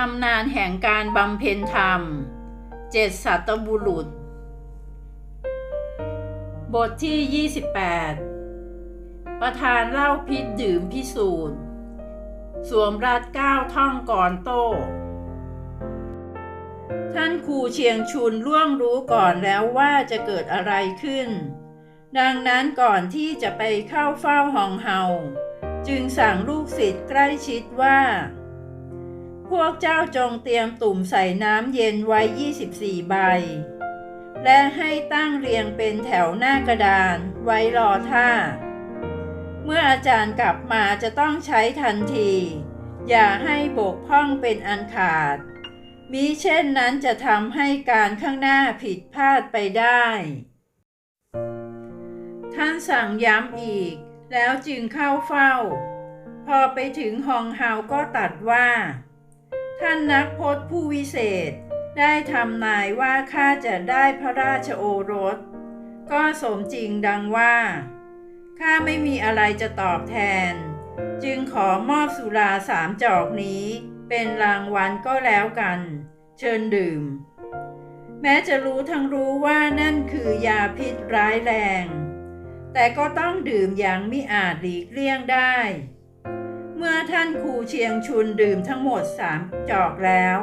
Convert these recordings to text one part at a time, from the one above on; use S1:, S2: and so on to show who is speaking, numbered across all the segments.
S1: ตำนานแห่งการบำเพ็ญธรรมเจ็ดสัตบุรุษ บทที่ 28 ประธานเล่าพิษดื่มพิสูจน์สวมรัดก้าวท่องก่อนโต้ ท่านครูเชียงชุนล่วงรู้ก่อนแล้วว่าจะเกิดอะไรขึ้น ดังนั้นก่อนที่จะไปเข้าเฝ้าหองเฮา จึงสั่งลูกศิษย์ใกล้ชิดว่า พวกเจ้าจงเตรียมตุ่มใส่น้ำเย็นไว้ 24 ใบ และให้ตั้งเรียงเป็นแถวหน้ากระดานไว้รอท่า เมื่ออาจารย์กลับมาจะต้องใช้ทันที อย่าให้บกพร่องเป็นอันขาด มิเช่นนั้นจะทำให้การข้างหน้าผิดพลาดไปได้ ท่านสั่งย้ำอีก แล้วจึงเข้าเฝ้า พอไปถึงฮองเฮาก็ตัดว่า ท่านนักพจน์ผู้วิเศษ ได้ทำนายว่าข้าจะได้พระราชโอรส ก็สมจริงดังว่าข้าไม่มีอะไรจะตอบแทน จึงขอมอบสุราสามจอกนี้เป็นรางวัลก็แล้วกัน เชิญดื่ม แม้จะรู้ทั้งรู้ว่านั่นคือยาพิษร้ายแรง แต่ก็ต้องดื่มอย่างมิอาจหลีกเลี่ยงได้ เมื่อท่านครูเชียงชุนดื่มทั้งหมดสามจอกแล้ว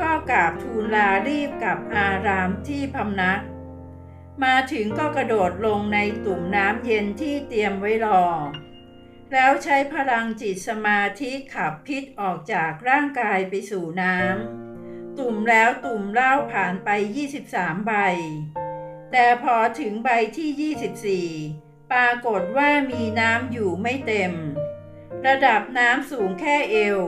S1: ก็กราบทูลลารีบกับอารามที่พำนัก มาถึงก็กระโดดลงในตุ่มน้ำเย็นที่เตรียมไว้รอ แล้วใช้พลังจิตสมาธิขับพิษออกจากร่างกายไปสู่น้ำตุ่มแล้วตุ่มเล่าผ่านไป 23 ใบ แต่พอถึงใบที่ 24 ปรากฏว่ามีน้ำอยู่ไม่เต็ม ระดับน้ำสูงแค่เอว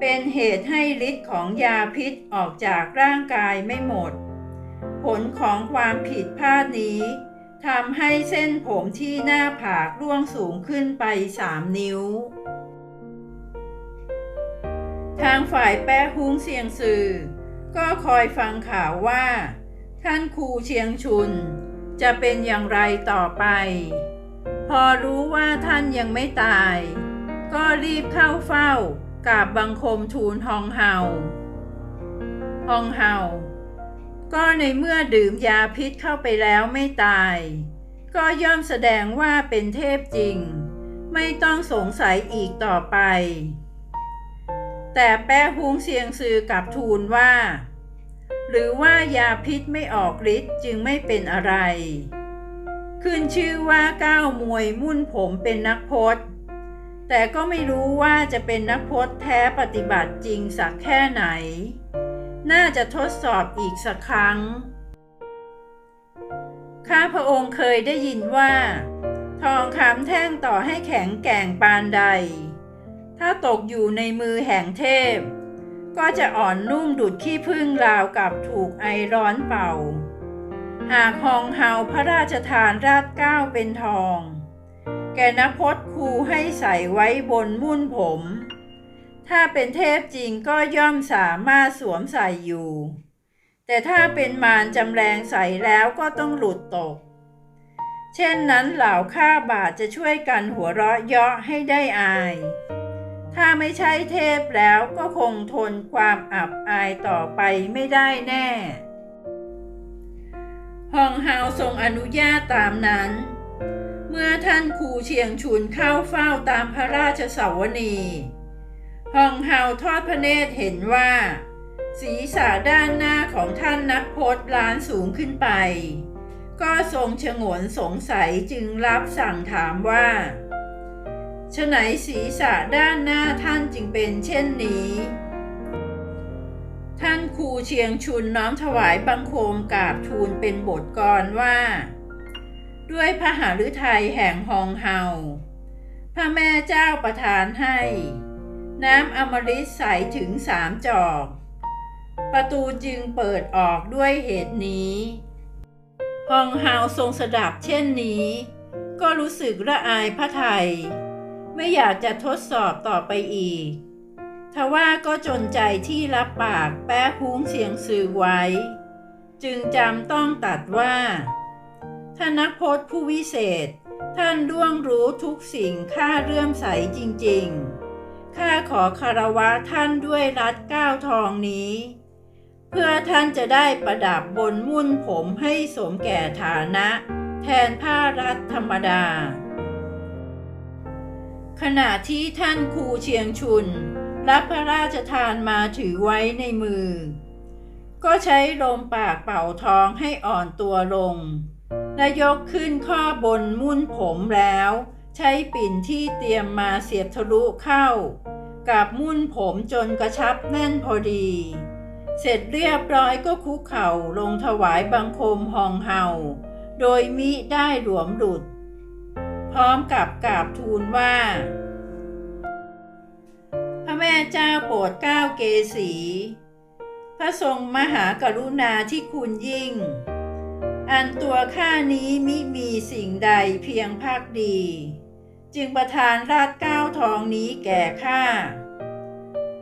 S1: เป็นเหตุให้ฤทธิ์ของยาพิษออกจากร่างกายไม่หมด ผลของความผิดพลาดนี้ทำให้เส้นผมที่หน้าผากร่วงสูงขึ้นไปสามนิ้ว ทางฝ่ายแป้ฮุ้งเซียงซือ ก็คอยฟังข่าวว่า ท่านครูเชียงชุน จะเป็นอย่างไรต่อไป พอรู้ว่าท่านยังไม่ตาย ก็รีบเข้าเฝ้ากราบบังคมทูลฮองเฮาฮองเฮาก็ในเมื่อดื่มยาพิษเข้าไปแล้วไม่ตาย ก็ย่อมแสดงว่าเป็นเทพจริง ไม่ต้องสงสัยอีกต่อไป แต่แป้ฮุงเซียงซือกับทูลว่า หรือว่ายาพิษไม่ออกฤทธิ์จึงไม่เป็นอะไร ขึ้นชื่อว่าก้าวมวยมุ่นผมเป็นนักพจน์ แต่ก็ไม่รู้ว่าจะเป็นนักพจน์แท้ปฏิบัติจริงสักแค่ไหน น่าจะทดสอบอีกสักครั้ง ข้าพระองค์เคยได้ยินว่า ทองคำแท่งต่อให้แข็งแกร่งปานใด ถ้าตกอยู่ในมือแห่งเทพ ก็จะอ่อนนุ่มดุดขี้พึ่งราวกับถูกไอร้อนเป่า หากฮองเฮาพระราชทานราดเก้าเป็นทอง แกนพจน์ครูให้ใส่ไว้บนมุ่นผม ถ้าเป็นเทพจริงก็ย่อมสามารถสวมใส่อยู่ แต่ถ้าเป็นมารจำแรงใส่แล้วก็ต้องหลุดตก เช่นนั้นเหล่าข้าบาทจะช่วยกันหัวเราะเยาะให้ได้อาย ถ้าไม่ใช่เทพแล้วก็คงทนความอับอายต่อไปไม่ได้แน่ฮองเฮาทรงอนุญาตตามนั้น มื่อท่านครูเชียงชุนเข้าเฝ้าตามพระราชสวนีฮองเฮาทอดพระเนตรเห็นว่า ศีรษะด้านหน้าของท่านนักพจน์ล้านสูงขึ้นไป ก็ทรงฉงนสงสัยจึงรับสั่งถามว่าฉไหนศีรษะด้านหน้าท่านจึงเป็นเช่นนี้ ท่านครูเชียงชุนน้อมถวายบังคมกราบทูลเป็นบทกรว่า ด้วยพระหฤทัยแห่งฮองเฮา พระแม่เจ้าประทานให้ น้ำอมฤตใสถึงสามจอก ประตูจึงเปิดออกด้วยเหตุนี้ฮองเฮาทรงสดับเช่นนี้ ก็รู้สึกละอายพระไทย ไม่อยากจะทดสอบต่อไปอีก ทว่าก็จนใจที่รับปากแป้ฮุ้งเสียงสื่อไว้ จึงจำต้องตัดว่า ท่านนักพจน์ผู้วิเศษ ท่านร่วงรู้ทุกสิ่งข้าเรื่อมใสจริงๆ ข้าขอคารวะท่านด้วยรัดก้าวทองนี้ เพื่อท่านจะได้ประดับบนมุ่นผมให้สมแก่ฐานะ แทนผ้ารัดธรรมดา ขณะที่ท่านครูเชียงชุน รับพระราชทานมาถือไว้ในมือ ก็ใช้ลมปากเป่าทองให้อ่อนตัวลง และยกขึ้นข้อบนมุ่นผมแล้ว ใช้ปิ่นที่เตรียมมาเสียบทะลุเข้า กับมุ่นผมจนกระชับแน่นพอดี เสร็จเรียบร้อยก็คุกเข่าลงถวายบังคมหองเห่าโดยมิได้หลวมหลุด พร้อมกับกราบทูลว่า พระแม่เจ้าโปรดเก้าเกษีพระทรงมหากรุณาที่คุณยิ่ง อันตัวข้านี้มิมีสิ่งใดเพียงภาคดี จึงประทานราชเก้าทองนี้แก่ข้า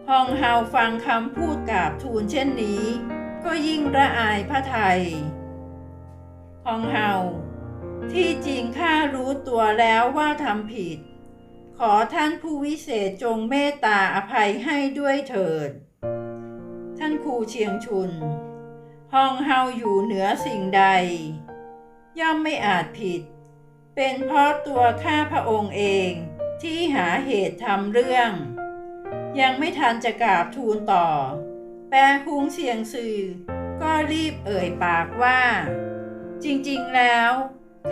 S1: ฮองเฮาฟังคำพูดกราบทูลเช่นนี้ ก็ยิ่งระอายพระไทยฮองเฮาที่จริงข้ารู้ตัวแล้วว่าทำผิด ขอท่านผู้วิเศษจงเมตตาอภัยให้ด้วยเถิด ท่านครูเชียงชุน ห้องเฮาอยู่เหนือสิ่งใด ย่อมไม่อาจผิด เป็นเพราะตัวข้าพระองค์เองที่หาเหตุทำเรื่อง ยังไม่ทันจะกราบทูลต่อ แปรคุงเสียงสื่อ ก็รีบเอ่ยปากว่า จริงๆแล้ว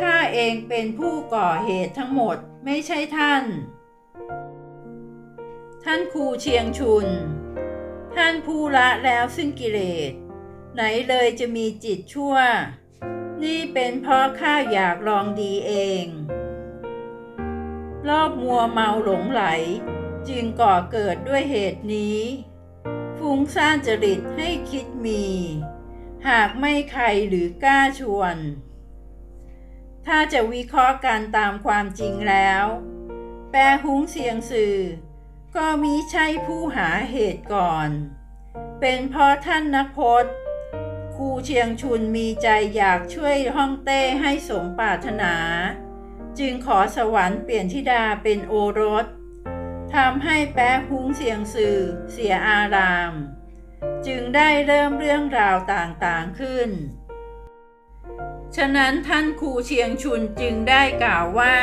S1: ข้าเองเป็นผู้ก่อเหตุทั้งหมดไม่ใช่ท่าน ท่านครูเชียงชุน ท่านผู้ละแล้วซึ่งกิเลส ไหนเลยจะมีจิตชั่ว นี่เป็นเพราะข้าอยากลองดีเอง รอบมัวเมาหลงไหล จึงก่อเกิดด้วยเหตุนี้ ฟุ้งซ่านจริตให้คิดมี หากไม่ใครหรือกล้าชวน ถ้าจะวิเคราะห์กันตามความจริงแล้ว แปรหุ้งเสียงสื่อ ก็มิใช่ผู้หาเหตุก่อน เป็นเพราะท่านนักพจน์ ครูเชียงชุนมีใจอยากช่วยห้องเต้ให้สมปรารถนา จึงขอสวรรค์เปลี่ยนธิดาเป็นโอรสทำให้แปะหุงเสียงสื่อเสียอาราม จึงได้เริ่มเรื่องราวต่างๆขึ้น ฉะนั้นท่านครูเชียงชุนจึงได้กล่าวว่า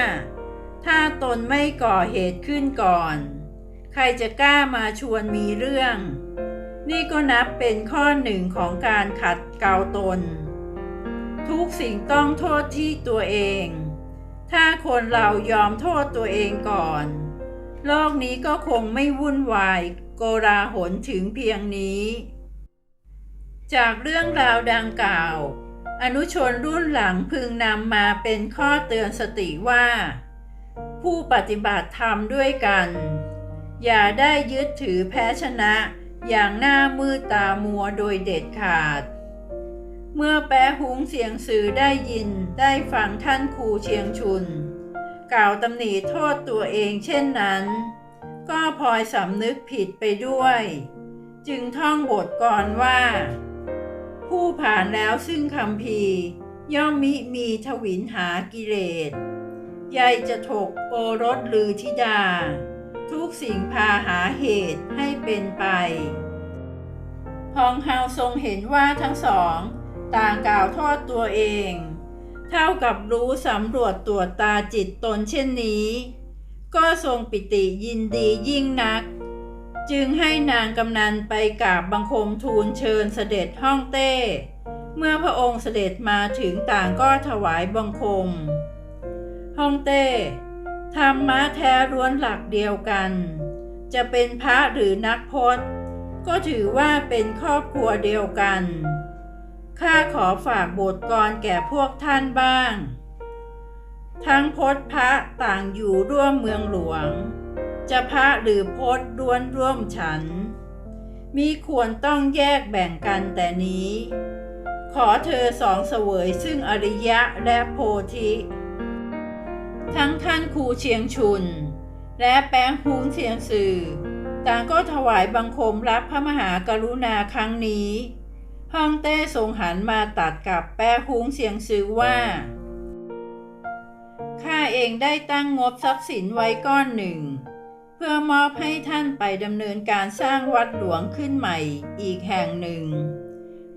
S1: ถ้าตนไม่ก่อเหตุขึ้นก่อน ใครจะกล้ามาชวนมีเรื่อง นี่ก็นับเป็นข้อหนึ่งของการขัดเกลาตน ทุกสิ่งต้องโทษที่ตัวเอง ถ้าคนเรายอมโทษตัวเองก่อน โลกนี้ก็คงไม่วุ่นวายโกราหลถึงเพียงนี้ จากเรื่องราวดังกล่าว อนุชนรุ่นหลังพึงนำมาเป็นข้อเตือนสติว่า ผู้ปฏิบัติธรรมด้วยกัน อย่าได้ยึดถือแพ้ชนะ อย่างหน้ามืดตามัวโดยเด็ดขาด เมื่อแปะหุงเสียงสื่อได้ยินได้ฟังท่านครูเชียงชุน กล่าวตำหนิโทษตัวเองเช่นนั้น ก็พลอยสำนึกผิดไปด้วย จึงท่องบทก่อนว่า ผู้ผ่านแล้วซึ่งคำพีย่อมมิมีทวินหากิเลสใยจะถกโอรสลือธิดา ทุกสิ่งพาหาเหตุให้เป็นไปฮองเฮาทรงเห็นว่าทั้งสอง ต่างกล่าวโทษตัวเอง เท่ากับรู้สำรวจตรวจตาจิตตนเช่นนี้ ก็ทรงปิติยินดียิ่งนัก จึงให้นางกำนันไปกราบบังคมทูลเชิญเสด็จห้องเต้ เมื่อพระองค์เสด็จมาถึงต่างก็ถวายบังคม ห้องเต้ ธรรมะแท้ล้วนหลักเดียวกัน จะเป็นพระหรือนักพจน์ ก็ถือว่าเป็นครอบครัวเดียวกัน ข้าขอฝากบทกรแก่พวกท่านบ้าง ทั้งพจน์พระต่างอยู่ร่วมเมืองหลวง จะพระหรือพจน์ล้วนร่วมฉัน มีควรต้องแยกแบ่งกันแต่นี้ ขอเธอสองเสวยซึ่งอริยะและโพธิ ทั้งท่านครูเชียงชุน และแป้งฮุ้งเชียงสื่อ ต่างก็ถวายบังคมรับพระมหากรุณาครั้งนี้ฮ่องเต้ทรงหันมาตัดกับแป้ฮุ้งเชียงซือว่า ข้าเองได้ตั้งงบทรัพย์สินไว้ก้อนหนึ่ง เพื่อมอบให้ท่านไปดำเนินการสร้างวัดหลวงขึ้นใหม่อีกแห่งหนึ่ง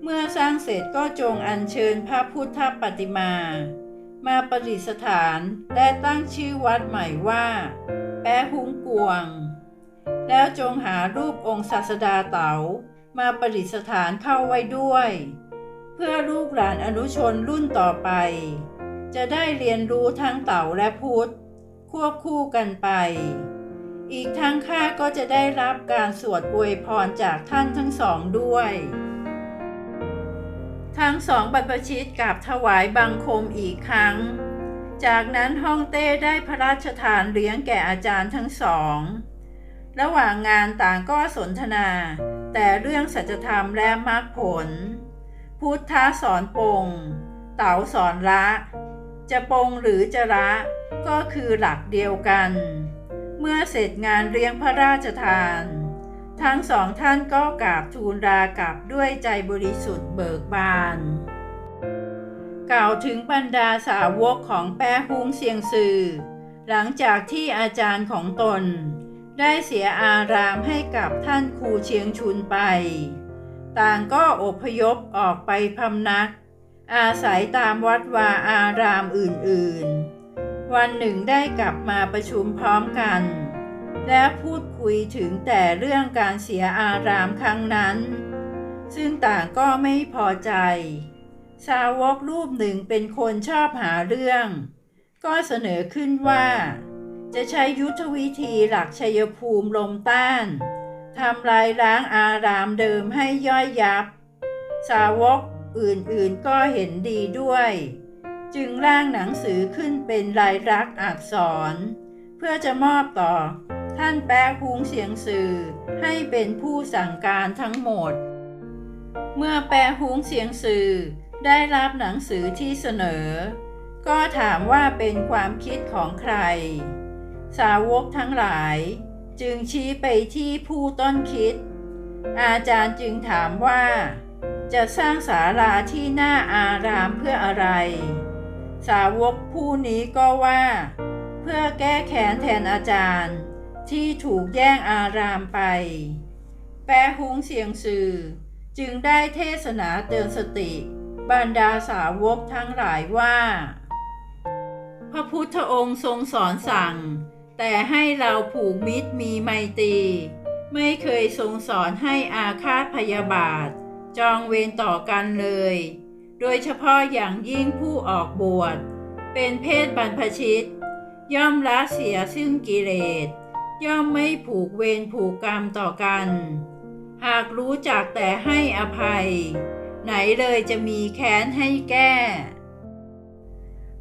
S1: เมื่อสร้างเสร็จก็จงอัญเชิญพระพุทธปฏิมา มาประดิษฐานและตั้งชื่อวัดใหม่ว่า แปะหุงกวง แล้วจงหารูปองค์ศาสดาเต๋ามาประดิษฐานเข้าไว้ด้วย เพื่อลูกหลานอนุชนรุ่นต่อไป จะได้เรียนรู้ทั้งเต๋าและพุทธ ควบคู่กันไป อีกทั้งข้าก็จะได้รับการสวดอวยพรจากท่านทั้งสองด้วย ทั้งสองบรรพชิตกราบถวายบังคมอีกครั้ง จากนั้นฮ่องเต้ได้พระราชทานเลี้ยงแก่อาจารย์ทั้งสอง ระหว่างงานต่างก็สนทนา แต่เรื่องสัจธรรมและมรรคผล พุทธสอนปง เต๋าสอนละ จะปงหรือจะละก็คือหลักเดียวกัน เมื่อเสร็จงานเลี้ยงพระราชทาน ทั้งสองท่านก็กราบทูลลากลับด้วยใจบริสุทธิ์เบิกบาน กล่าวถึงบรรดาสาวกของแป้ฮุ้งเซียงซือ หลังจากที่อาจารย์ของตน ได้เสียอารามให้กับท่านครูเชียงชุนไป ต่างก็อพยพออกไปพำนัก อาศัยตามวัดวาอารามอื่นๆ วันหนึ่งได้กลับมาประชุมพร้อมกัน และพูดคุยถึงแต่เรื่องการเสียอารามครั้งนั้น ซึ่งต่างก็ไม่พอใจ สาวกรูปหนึ่งเป็นคนชอบหาเรื่อง ก็เสนอขึ้นว่า จะใช้ยุทธวิธีหลักชัยภูมิลมต้านทำลายล้างอารามเดิมให้ย่อยยับ สาวกอื่นๆก็เห็นดีด้วย จึงร่างหนังสือขึ้นเป็นลายลักษณ์อักษร เพื่อจะมอบต่อ ท่านแป๊ะฮุงเสียงสื่อให้เป็นผู้สั่งการทั้งหมด เมื่อแปะฮุงเสียงสื่อได้รับหนังสือที่เสนอ ก็ถามว่าเป็นความคิดของใคร สาวกทั้งหลายจึงชี้ไปที่ผู้ต้นคิด อาจารย์จึงถามว่า จะสร้างศาลาที่หน้าอารามเพื่ออะไร สาวกผู้นี้ก็ว่า เพื่อแก้แค้นแทนอาจารย์ ที่ถูกแย่งอารามไป แปะฮุงเสียงสื่อ จึงได้เทศนาเตือนสติ บรรดาสาวกทั้งหลายว่า พระพุทธองค์ทรงสอนสั่ง แต่ให้เราผูกมิตรมีไมตรี ไม่เคยทรงสอนให้อาฆาตพยาบาท จองเวรต่อกันเลย โดยเฉพาะอย่างยิ่งผู้ออกบวช เป็นเพศบรรพชิต ย่อมละเสียซึ่งกิเลส ย่อมไม่ผูกเวรผูกกรรมต่อกัน หากรู้จักแต่ให้อภัย ไหนเลยจะมีแค้นให้แก้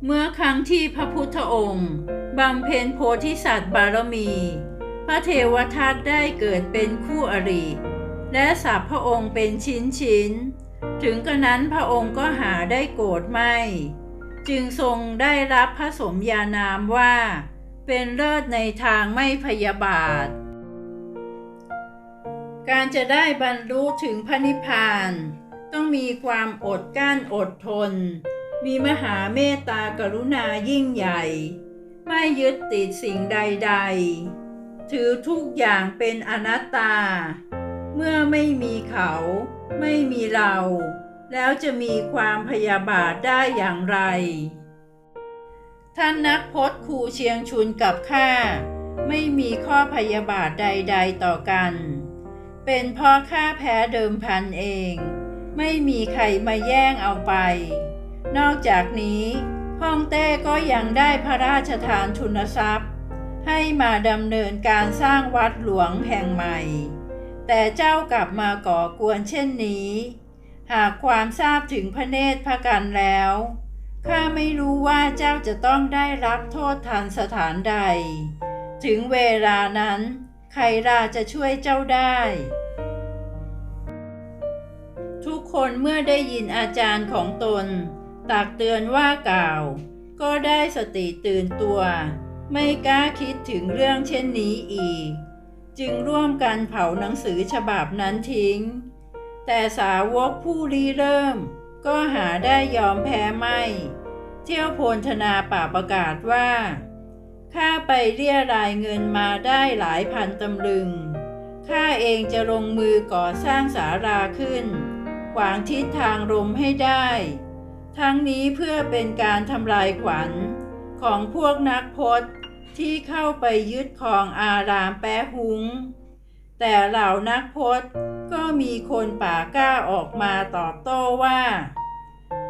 S1: เมื่อครั้งที่พระพุทธองค์บำเพ็ญโพธิสัตว์บารมี พระเทวทัตได้เกิดเป็นคู่อริ และสับพระองค์เป็นชิ้นชิ้นๆถึงกระนั้นพระองค์ก็หาได้โกรธไม่ จึงทรงได้รับพระสมญานามว่า เป็นเลิศในทางไม่พยาบาท การจะได้บรรลุถึงพระนิพพาน ต้องมีความอดกลั้นอดทน มีมหาเมตตากรุณายิ่งใหญ่ ไม่ยึดติดสิ่งใด ๆ ถือทุกอย่างเป็นอนัตตา เมื่อไม่มีเขา ไม่มีเรา แล้วจะมีความพยาบาทได้อย่างไร ท่านนักพจน์ครูเชียงชุนกับข้าไม่มีข้อพยาบาทใดๆต่อกัน เป็นเพ่อข้าแพ้เดิมพันเอง ไม่มีใครมาแย่งเอาไป นอกจากนี้ฮ่องเต้ก็ยังได้พระราชทานทุนทรัพย์ ให้มาดำเนินการสร้างวัดหลวงแห่งใหม่ แต่เจ้ากลับมาก่อกวนเช่นนี้ หากความทราบถึงพระเนตรพระกันแล้ว ข้าไม่รู้ว่าเจ้าจะต้องได้รับโทษทันสถานใด ถึงเวลานั้น ใครราจะช่วยเจ้าได้ ทุกคนเมื่อได้ยินอาจารย์ของตน ตักเตือนว่ากล่าว ก็ได้สติตื่นตัว ไม่กล้าคิดถึงเรื่องเช่นนี้อีก จึงร่วมกันเผาหนังสือฉบับนั้นทิ้ง แต่สาวกผู้รีเริ่ม ก็หาได้ยอมแพ้ไม่ เที่ยวโพลธนาป่าประกาศว่า ข้าไปเรียรายเงินมาได้หลายพันตำลึง ข้าเองจะลงมือก่อสร้างศาลาขึ้น ขวางทิศทางลมให้ได้ ทั้งนี้เพื่อเป็นการทำลายขวัญของพวกนักพจน์ที่เข้าไปยึดครองอารามแปะหุง แต่เหล่านักพจน์ มีคนป่ากล้าออกมาตอบโต้ว่า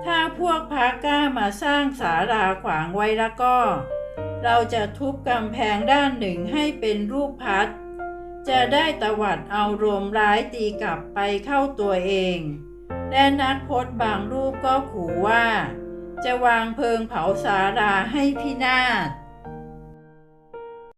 S1: ถ้าพวกพระกล้ามาสร้างศาลาขวางไว้แล้วก็ เราจะทุบกำแพงด้านหนึ่งให้เป็นรูปพัด จะได้ตวัดเอารวมร้ายตีกลับไปเข้าตัวเอง และนักพจน์บางรูปก็ขู่ว่า จะวางเพลิงเผาสาราให้พินาศ